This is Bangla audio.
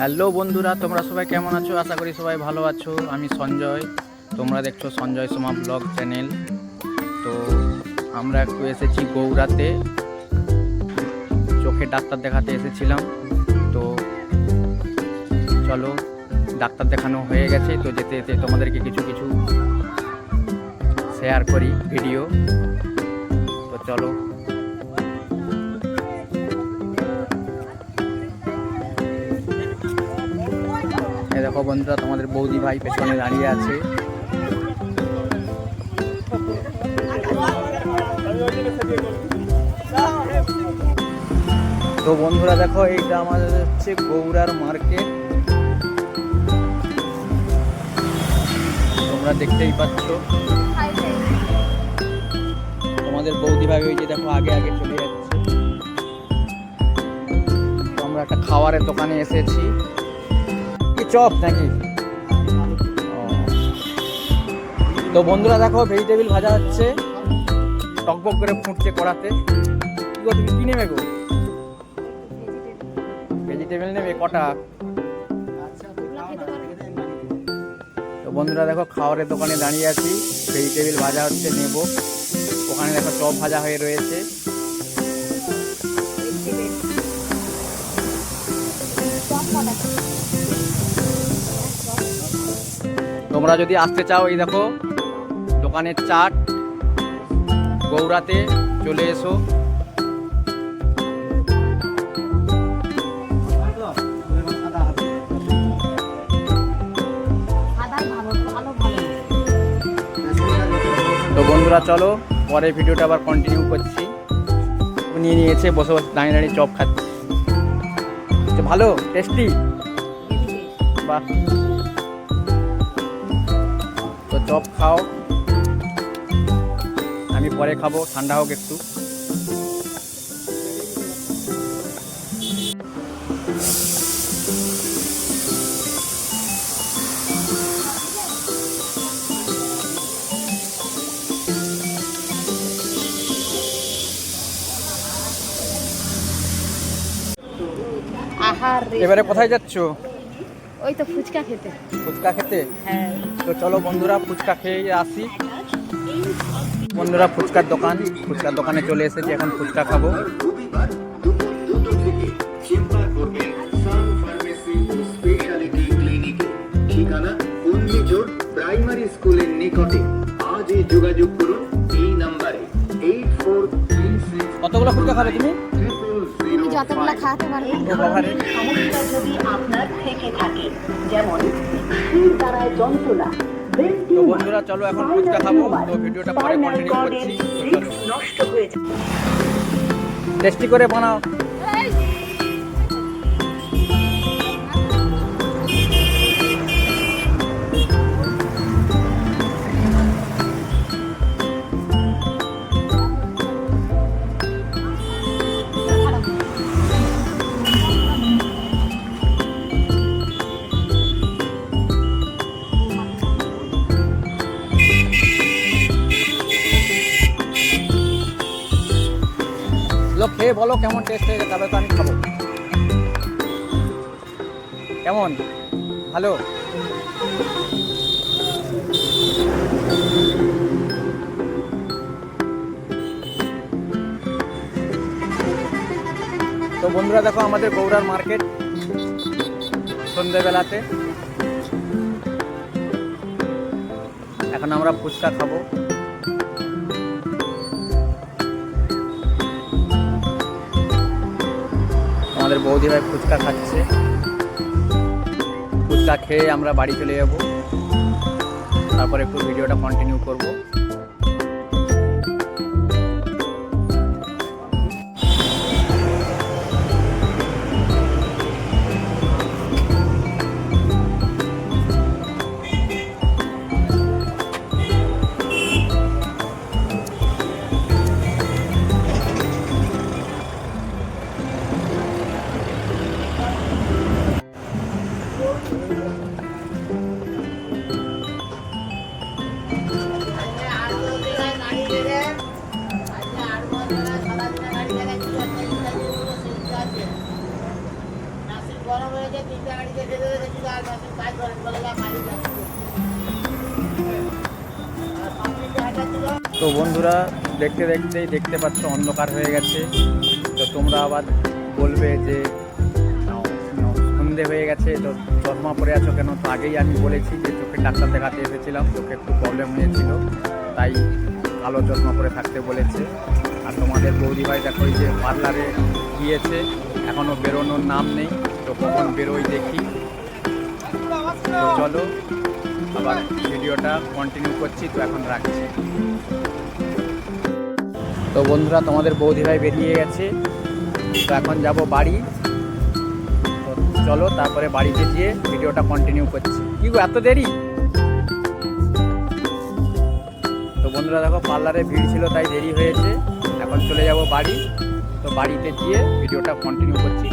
হ্যালো বন্ধুরা, তোমরা সবাই কেমন আছো? আশা করি সবাই ভালো আছো। আমি সঞ্জয়। তোমরা দেখছ সঞ্জয় সোমা ব্লগ চ্যানেল। তো আমরা একটু এসেছি গৌরাতে চোখে ডাক্তার দেখাতে এসেছিলাম। তো চলো, ডাক্তার দেখানো হয়ে গেছে। তো যেতে যেতে তোমাদেরকে কিছু কিছু শেয়ার করি ভিডিও তো চলো। দেখো বন্ধুরা, তোমাদের বৌদি ভাই পেছনে দাঁড়িয়ে আছে। তো বন্ধুরা, দেখো, এইটা আমাদের হচ্ছে গৌরার মার্কেট। তোমরা দেখতেই পাচ্ছ। তোমাদের বৌদি ভাই ওই যে দেখো, আগে আগে চলে যাচ্ছে। আমরা একটা খাবারের দোকানে এসেছি। চপ নাকি? তো বন্ধুরা দেখো ভেজিটেবিল ভাজা হচ্ছে। টকবক করে ফুটছে কড়াতে। কি গো তুমি, কি নেবে গো? ভেজিটেবিল নেবে কটা? তো বন্ধুরা দেখো খাওয়ারের দোকানে দাঁড়িয়ে আছি। ভেজিটেবিল ভাজা হচ্ছে, নেব। ওখানে দেখো, চপ ভাজা হয়ে রয়েছে। তোমরা যদি আসতে চাও, এই দেখো, দোকানের চাট, গৌরাতে চলে এসো। তো বন্ধুরা, চলো পরে ভিডিওটা আবার কন্টিনিউ করছি। নিয়ে নিয়েছে বসে বসে দাঁড়িয়ে দাঁড়িয়ে চপ খাচ্ছি। ভালো টেস্টি বাহ। চপ খাও। আমি পরে খাব ঠান্ডা হোক একটু। আহার। এবারে কোথায় যাচ্ছ? ওই তো ফুচকা খেতে। ফুচকা খেতে? হ্যাঁ। তো চলো বন্ধুরা ফুচকা খেয়ে আসি। বন্ধুরা ফুচকার দোকান। ফুচকার দোকানে চলে এসেছি এখন ফুচকা খাব। প্রাইমারি স্কুলের নিকটে আজই যোগাযোগ করুন এই নাম্বারে এইট ফোর থ্রি সিক্স কতগুলো ফুচকা খাবে তুমি? যতগুলো খাওয়াতে পারবে যদি আপনার থেকে। যেমন শির দ্বারায় যন্ত্রণা তো বন্ধুরা চলো এখন ফুচকা খাব। তো ভিডিওটা পরে কন্টিনিউ করছি। নষ্ট হয়ে হয়েছে টেস্টি করে বানাও। লোক খেয়ে বলো কেমন টেস্ট হয়েছে তবে তো আমি খাব। কেমন? ভালো? তো বন্ধুরা দেখো, আমাদের গৌড়ার মার্কেট সন্ধেবেলাতে। এখন আমরা ফুচকা খাব। আমাদের বৌদি ভাই ফুচকা খাচ্ছে। ফুচকা খেয়ে আমরা বাড়ি চলে যাব। তারপরে একটু ভিডিওটা কন্টিনিউ করব। তো বন্ধুরা, দেখতে দেখতেই দেখতে পাচ্ছ অন্ধকার হয়ে গেছে। তো তোমরা আবার বলবে যে সন্ধে হয়ে গেছে, তো চশমা পরে আছো কেন? তো আগেই আমি বলেছি যে চোখের ডাক্তার দেখাতে এসেছিলাম, চোখে একটু প্রবলেম হয়েছিল, তাই কালো চশমা পরে থাকতে বলেছে। আর তোমাদের বৌদি ভাই দেখো যে পার্লারে গিয়েছে এখনও বেরোনোর নাম নেই। তো কখন বেরোই দেখি। তো চলো, আবার ভিডিওটা কন্টিনিউ করছি, তো এখন রাখছি। তো বন্ধুরা, তোমাদের বৌদি ভাই বেরিয়ে গেছে। তো এখন যাব বাড়ি। তো চলো, তারপরে বাড়িতে গিয়ে ভিডিওটা কন্টিনিউ করছি। কি গো, এত দেরি? তো বন্ধুরা, দেখো, পার্লারে ভিড় ছিল, তাই দেরি হয়েছে। এখন চলে যাব বাড়ি। তো বাড়িতে গিয়ে ভিডিওটা কন্টিনিউ করছি